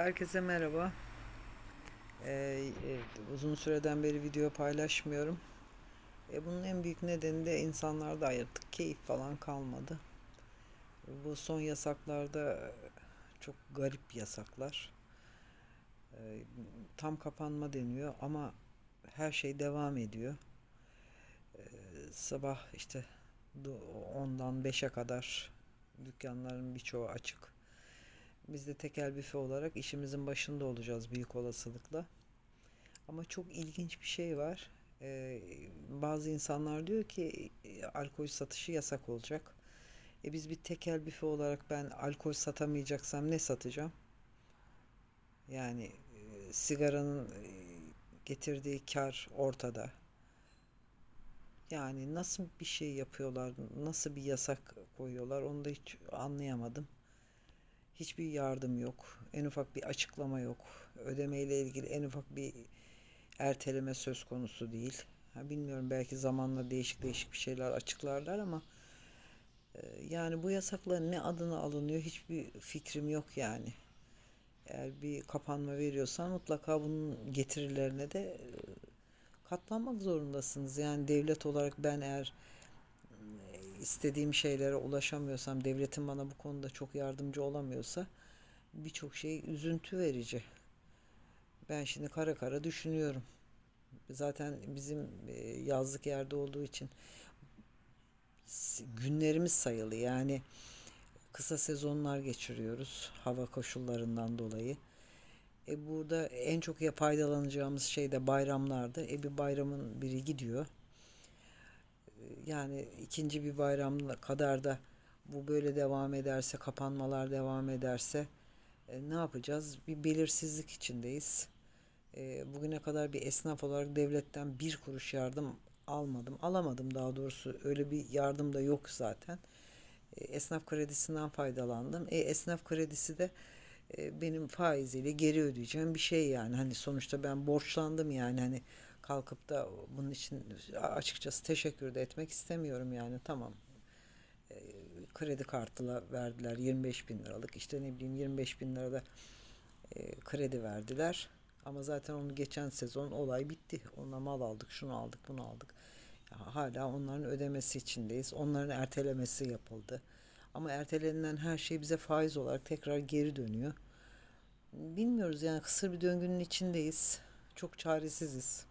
Herkese merhaba. Ee, e, uzun süreden beri video paylaşmıyorum. E, bunun en büyük nedeni de insanlarda artık keyif falan kalmadı. Bu son yasaklarda çok garip yasaklar. E, tam kapanma deniyor ama her şey devam ediyor. E, sabah işte do- 10'dan 5'e kadar dükkanların birçoğu açık. Biz de tekel büfe olarak işimizin başında olacağız büyük olasılıkla. Ama çok ilginç bir şey var. Ee, bazı insanlar diyor ki alkol satışı yasak olacak. E biz bir tekel büfe olarak ben alkol satamayacaksam ne satacağım? Yani e, sigaranın e, getirdiği kar ortada. Yani nasıl bir şey yapıyorlar, nasıl bir yasak koyuyorlar onu da hiç anlayamadım. Hiçbir yardım yok. En ufak bir açıklama yok. Ödeme ile ilgili en ufak bir erteleme söz konusu değil. Ha, bilmiyorum belki zamanla değişik değişik bir şeyler açıklarlar ama e, yani bu yasakların ne adına alınıyor hiçbir fikrim yok yani. Eğer bir kapanma veriyorsan mutlaka bunun getirilerine de e, katlanmak zorundasınız. Yani devlet olarak ben eğer istediğim şeylere ulaşamıyorsam, devletin bana bu konuda çok yardımcı olamıyorsa birçok şey üzüntü verici. Ben şimdi kara kara düşünüyorum. Zaten bizim e, yazlık yerde olduğu için günlerimiz sayılı. Yani kısa sezonlar geçiriyoruz hava koşullarından dolayı. E burada en çok ya faydalanacağımız şey de bayramlardı. E bir bayramın biri gidiyor yani ikinci bir bayram kadar da bu böyle devam ederse, kapanmalar devam ederse e, ne yapacağız? Bir belirsizlik içindeyiz. E, bugüne kadar bir esnaf olarak devletten bir kuruş yardım almadım. Alamadım daha doğrusu. Öyle bir yardım da yok zaten. E, esnaf kredisinden faydalandım. E, esnaf kredisi de e, benim faiziyle geri ödeyeceğim bir şey yani. Hani sonuçta ben borçlandım yani hani kalkıp da bunun için açıkçası teşekkür de etmek istemiyorum yani. Tamam. E, kredi kartıyla verdiler 25 bin liralık. İşte ne bileyim 25 bin lirada e, kredi verdiler. Ama zaten onu geçen sezon olay bitti. Ona mal aldık şunu aldık bunu aldık. Hala onların ödemesi içindeyiz. Onların ertelemesi yapıldı. Ama ertelenilen her şey bize faiz olarak tekrar geri dönüyor. Bilmiyoruz yani kısır bir döngünün içindeyiz. Çok çaresiziz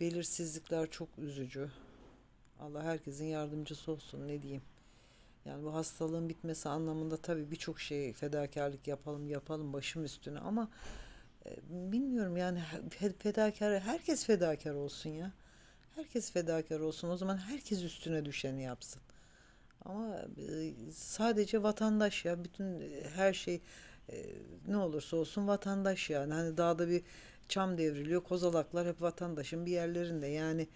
belirsizlikler çok üzücü. Allah herkesin yardımcısı olsun ne diyeyim. Yani bu hastalığın bitmesi anlamında tabii birçok şey fedakarlık yapalım yapalım başım üstüne ama e, bilmiyorum yani fedakar herkes fedakar olsun ya. Herkes fedakar olsun o zaman herkes üstüne düşeni yapsın. Ama e, sadece vatandaş ya bütün e, her şey ne olursa olsun vatandaş yani. Hani dağda bir çam devriliyor kozalaklar hep vatandaşın bir yerlerinde yani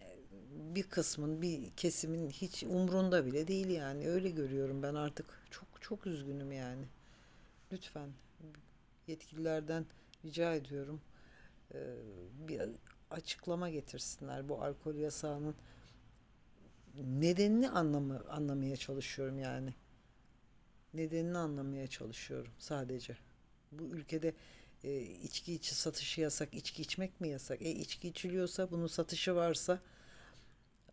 e, bir kısmın bir kesimin hiç umrunda bile değil yani öyle görüyorum ben artık çok çok üzgünüm yani. Lütfen yetkililerden rica ediyorum e, bir açıklama getirsinler bu alkol yasağının nedenini anlamı, anlamaya çalışıyorum yani. Nedenini anlamaya çalışıyorum sadece. Bu ülkede e, içki içi satışı yasak, içki içmek mi yasak? E içki içiliyorsa, bunun satışı varsa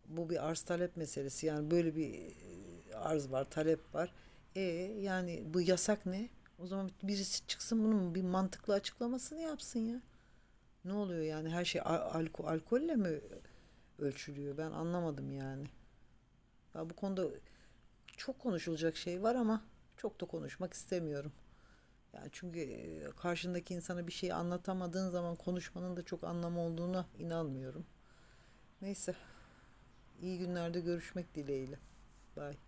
bu bir arz talep meselesi. Yani böyle bir e, arz var, talep var. E yani bu yasak ne? O zaman birisi çıksın bunun bir mantıklı açıklamasını yapsın ya. Ne oluyor yani her şey al- alko alkolle mi ölçülüyor? Ben anlamadım yani. Ya bu konuda çok konuşulacak şey var ama çok da konuşmak istemiyorum. Yani çünkü e, karşındaki insana bir şey anlatamadığın zaman konuşmanın da çok anlamı olduğuna inanmıyorum. Neyse. İyi günlerde görüşmek dileğiyle. Bye.